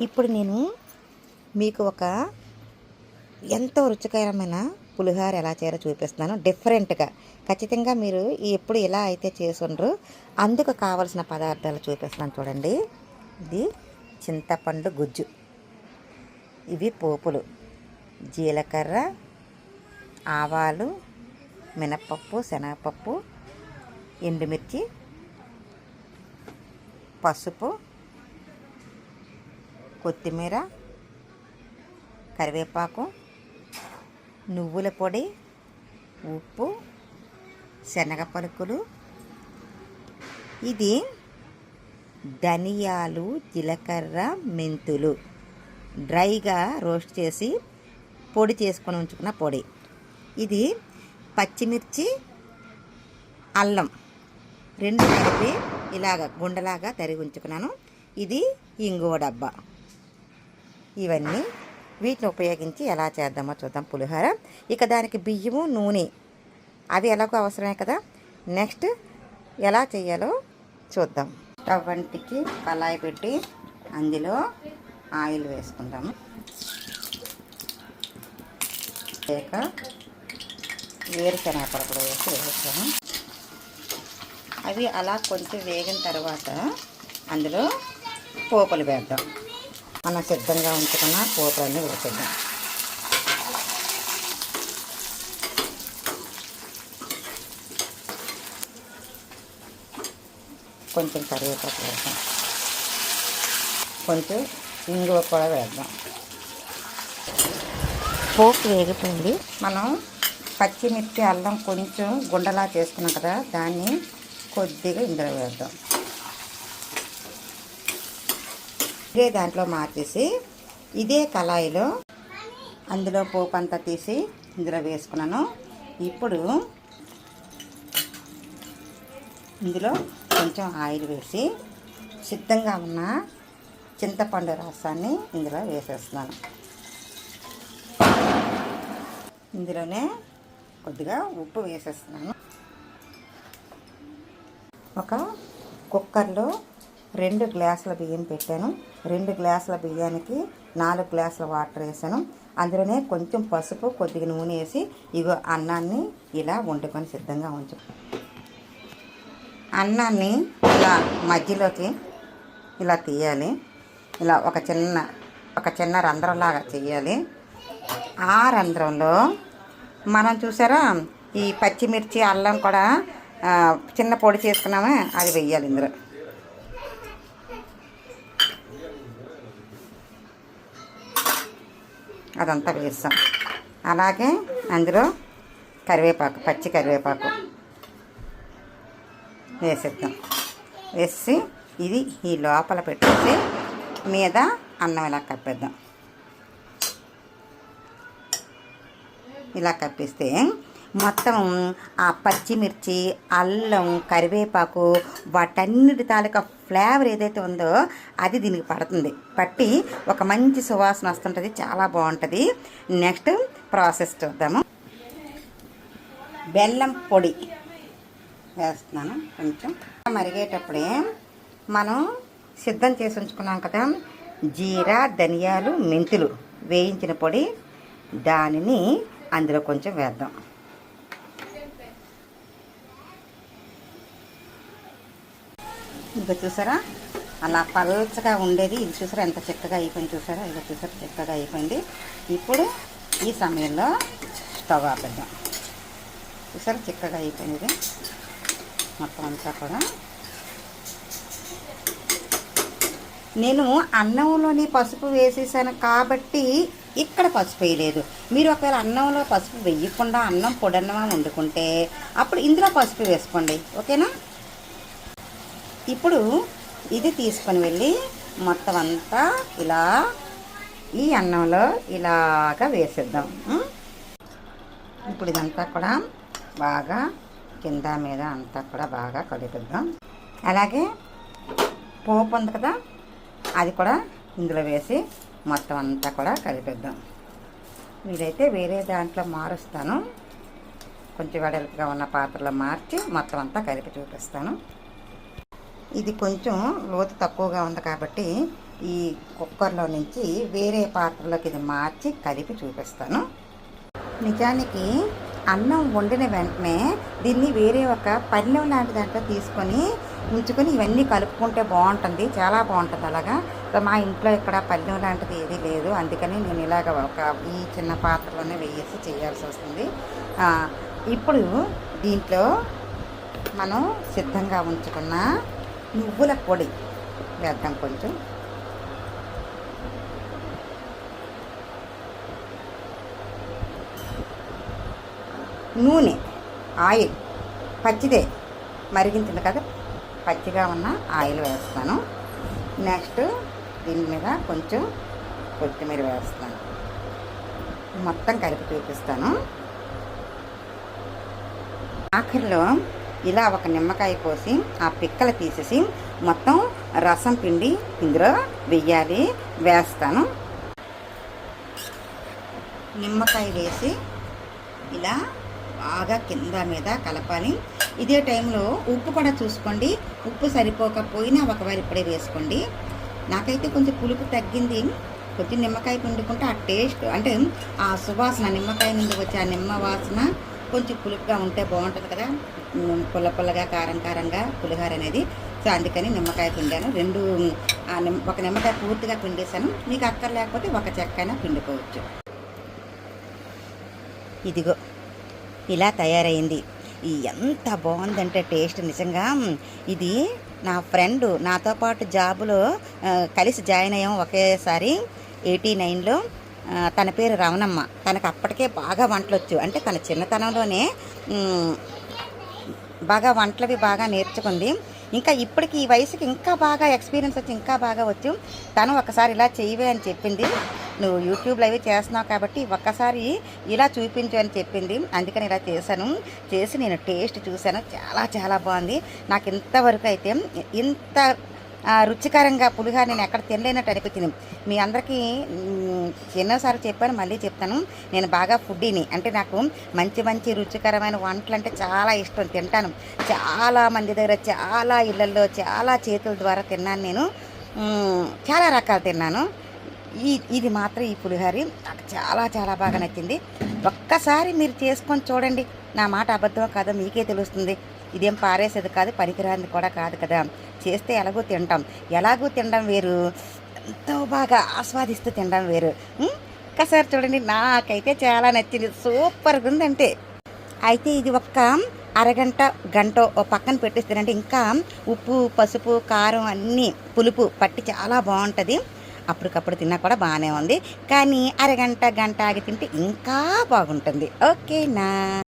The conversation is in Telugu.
ఇప్పుడు నేను మీకు ఒక ఎంతో రుచికరమైన పులిహోర ఎలా చేయాలో చూపిస్తున్నాను. డిఫరెంట్గా ఖచ్చితంగా మీరు ఎప్పుడు ఇలా అయితే చేసుండ్రు అందుకు కావలసిన పదార్థాలు చూపిస్తున్నాను చూడండి. ఇది చింతపండు గుజ్జు. ఇవి పోపులు. జీలకర్ర ఆవాలు మినప్పప్పు శనగపప్పు ఎండుమిర్చి పసుపు కొత్తిమీర కరివేపాకు నువ్వుల పొడి ఉప్పు శనగ పలుకులు ఇది ధనియాలు జీలకర్ర మెంతులు. డ్రైగా రోస్ట్ చేసి పొడి చేసుకొని ఉంచుకున్న పొడి. ఇది పచ్చిమిర్చి అల్లం రెండు కలిపి ఇలాగ గుండలాగా తరిగి ఉంచుకున్నాను. ఇది ఇంగువ డబ్బా. ఇవన్నీ వీటిని ఉపయోగించి ఎలా చేద్దామో చూద్దాం పులిహోర. ఇక దానికి బియ్యము నూనె. అవి ఎలాగో అవసరమే కదా. నెక్స్ట్ ఎలా చేయాలో చూద్దాం. స్టవ్ వంటికి కళాయి పెట్టి అందులో ఆయిల్ వేసుకుందాము. లేక వేరుశనగ పలుకులు వేసి వేస్తాము అవి అలా కొంచెం వేగిన తర్వాత అందులో పోపులు వేద్దాం. మనం సిద్ధంగా ఉంచుకున్న పోపులన్నీ వేసేద్దాం. కొంచెం కరివేపాకు వేద్దాం. కొంచెం ఇంగువ కూడా వేద్దాం. పోపు వేగిపోయింది. మనం పచ్చిమిర్చి అల్లం కొంచెం గుండలా చేసుకున్నాం కదా దాన్ని కొద్దిగా ఇందులో వేద్దాం. ఇదే దాంట్లో మార్చేసి ఇదే కళాయిలో అందులో పోపు అంతా తీసి ఇందులో వేసుకున్నాను. ఇప్పుడు ఇందులో కొంచెం ఆయిల్ వేసి సిద్ధంగా ఉన్న చింతపండు రసాన్ని ఇందులో వేసేస్తున్నాను. ఇందులోనే కొద్దిగా ఉప్పు వేసేస్తున్నాను. ఒక కుక్కర్లో రెండు గ్లాసుల బియ్యం పెట్టాను. రెండు గ్లాసుల బియ్యానికి నాలుగు గ్లాసుల వాటర్ వేసాను. అందులోనే కొంచెం పసుపు కొద్దిగా నూనె వేసి ఇగో అన్నాన్ని ఇలా వండుకొని సిద్ధంగా ఉంచు. అన్నాన్ని ఇలా మధ్యలోకి ఇలా తీయాలి. ఇలా ఒక చిన్న ఒక చిన్న రంధ్రంలాగా చేయాలి. ఆ రంధ్రంలో మనం చూసారా ఈ పచ్చిమిర్చి అల్లం కూడా చిన్న పొడి చేసుకున్నామే అది వెయ్యాలి ఇందులో. అదంతా వేస్తాం. అలాగే అందులో కరివేపాకు పచ్చి కరివేపాకు వేసేద్దాం. వేసి ఇది ఈ లోపల పెట్టేసి మీద అన్నం ఇలా కప్పేద్దాం. ఇలా కప్పిస్తే మొత్తం ఆ పచ్చిమిర్చి అల్లం కరివేపాకు వాటన్నిటి తాలూకా ఫ్లేవర్ ఏదైతే ఉందో అది దీనికి పడుతుంది. పట్టి ఒక మంచి సువాసన వస్తుంటుంది చాలా బాగుంటుంది. నెక్స్ట్ ప్రాసెస్ చూద్దాము. బెల్లం పొడి వేస్తున్నాను కొంచెం. మరిగేటప్పుడే మనం సిద్ధం చేసి ఉంచుకున్నాం కదా జీరా ధనియాలు మెంతులు వేయించిన పొడి దానిని అందులో కొంచెం వేద్దాం. ఇంకా చూసారా? అలా పల్చగా ఉండేది. ఇది చూసారా? ఎంత చిక్కగా అయిపోయింది చూసారా? ఇక చూసారా? చిక్కగా అయిపోయింది. ఇప్పుడు ఈ సమయంలో స్టవ్ ఆపేద్దాం. చూసారా? చిక్కగా అయిపోయింది. ఇది మొత్తం అంతా కూడా. నేను అన్నంలోని పసుపు వేసేసాను కాబట్టి ఇక్కడ పసుపు వేయలేదు. మీరు ఒకవేళ అన్నంలో పసుపు వేయకుండా అన్నం పొడన్నం వండుకుంటే అప్పుడు ఇందులో పసుపు వేసుకోండి. ఓకేనా? ఇప్పుడు ఇది తీసుకొని వెళ్ళి మొత్తం అంతా ఇలా ఈ అన్నంలో ఇలాగా వేసేద్దాం. ఇప్పుడు ఇదంతా కూడా బాగా కింద మీద అంతా కూడా బాగా కలుపుద్దాం అలాగే పోపు ఉంది కదా అది కూడా ఇందులో వేసి మొత్తం అంతా కూడా కలిపేద్దాం. వీలైతే వేరే దాంట్లో మారుస్తాను. కొంచెం వెడల్పుగా ఉన్న పాత్రలో మార్చి మొత్తం అంతా కలిపి చూపిస్తాను. ఇది కొంచెం లోతు తక్కువగా ఉంది కాబట్టి ఈ కుక్కర్లో నుంచి వేరే పాత్రలోకి ఇది మార్చి కలిపి చూపిస్తాను. నిజానికి అన్నం వండిన వెంటనే దీన్ని వేరే ఒక పళ్ళెం లాంటి దాంట్లో తీసుకొని ఉంచుకొని ఇవన్నీ కలుపుకుంటే బాగుంటుంది చాలా బాగుంటుంది అలాగా. మా ఇంట్లో ఇక్కడ పళ్ళెం లాంటిది ఏదీ లేదు అందుకని నేను ఇలాగ ఒక ఈ చిన్న పాత్రలోనే వేయేసి చేయాల్సి వస్తుంది. ఇప్పుడు దీంట్లో మనం సిద్ధంగా ఉంచుకున్న నువ్వుల పొడి. వేద్దాం కొంచెం. నూనె ఆయిల్ పచ్చిదే. మరిగించింది కదా పచ్చిగా ఉన్న ఆయిల్ వేస్తాను. నెక్స్ట్ దీని మీద కొంచెం కొత్తిమీర వేస్తాను. మొత్తం కలిపి చూపిస్తాను. ఆఖరిలో ఇలా ఒక నిమ్మకాయ కోసి ఆ పిక్కలు తీసేసి మొత్తం రసం పిండి ఇందులో వెయ్యాలి వేస్తాను. నిమ్మకాయ వేసి ఇలా బాగా కింద మీద కలపాలి. ఇదే టైంలో ఉప్పు కూడా చూసుకోండి. ఉప్పు సరిపోకపోయినా ఒకవేళ ఇప్పుడే వేసుకోండి. నాకైతే కొంచెం పులుపు తగ్గింది. కొంచెం నిమ్మకాయ పిండుకుంటే ఆ టేస్ట్ అంటే ఆ సువాసన నిమ్మకాయ నుండి వచ్చే ఆ నిమ్మ వాసన కొంచెం పులుపుగా ఉంటే బాగుంటుంది కదా. పుల్ల పుల్లగా కారం కారంగా పులిహార అనేది. సో అందుకని నిమ్మకాయ పిండాను. రెండు ఒక నిమ్మకాయ పూర్తిగా పిండేశాను. మీకు అక్కర్ లేకపోతే ఒక చెక్కైనా పిండుకోవచ్చు. ఇదిగో ఇలా తయారైంది. ఎంత బాగుందంటే టేస్ట్ నిజంగా. ఇది నా ఫ్రెండ్ నాతో పాటు జాబులో కలిసి జాయిన్ అయ్యాం ఒకేసారి. ఎయిటీ నైన్లో తన పేరు రమణమ్మ తనకు అప్పటికే బాగా వంటలు వచ్చు అంటే తన చిన్నతనంలోనే బాగా వంటలవి బాగా నేర్చుకుంది. ఇంకా ఇప్పటికి ఈ వయసుకి ఇంకా బాగా ఎక్స్పీరియన్స్ వచ్చి ఇంకా బాగా వచ్చు. తను ఒకసారి ఇలా చేయవే అని చెప్పింది. నువ్వు యూట్యూబ్లో అవి చేస్తున్నావు కాబట్టి ఒక్కసారి ఇలా చూపించు అని చెప్పింది. అందుకని ఇలా చేశాను. చేసి నేను టేస్ట్ చూశాను. చాలా చాలా బాగుంది. నాకు ఇంతవరకు అయితే ఇంత రుచికరంగా పులిహోర నేను ఎక్కడ తినలేనట్టు అనిపించింది. మీ అందరికీ ఎన్నోసార్లు చెప్పాను మళ్ళీ చెప్తాను. నేను బాగా ఫుడ్డీని. అంటే నాకు మంచి మంచి రుచికరమైన వంటలు అంటే చాలా ఇష్టం. తింటాను. చాలా మంది దగ్గర చాలా ఇళ్ళల్లో చాలా చేతుల ద్వారా తిన్నాను నేను. చాలా రకాలు తిన్నాను. ఈ ఇది మాత్రం ఈ పులిహోర నాకు చాలా చాలా బాగా నచ్చింది. ఒక్కసారి మీరు చేసుకొని చూడండి. నా మాట అబద్ధం కాదో మీకే తెలుస్తుంది. ఇదేం పారేసేది కాదు పనికిరాంది కూడా కాదు కదా. చేస్తే ఎలాగో తింటాం. ఎలాగో తినడం వేరు? ఎంతో బాగా ఆస్వాదిస్తూ తినడం వేరు. ఒక్కసారి చూడండి నాకైతే చాలా నచ్చింది. సూపర్గా ఉందంటే. అయితే ఇది ఒక్క అరగంట గంట ఓ పక్కన పెట్టిస్తానంటే ఇంకా ఉప్పు పసుపు కారం అన్నీ పులుపు పట్టి చాలా బాగుంటుంది. అప్పటికప్పుడు తిన్నా కూడా బాగానే ఉంది. కానీ అరగంట గంట ఆగి తింటే ఇంకా బాగుంటుంది. ఓకేనా?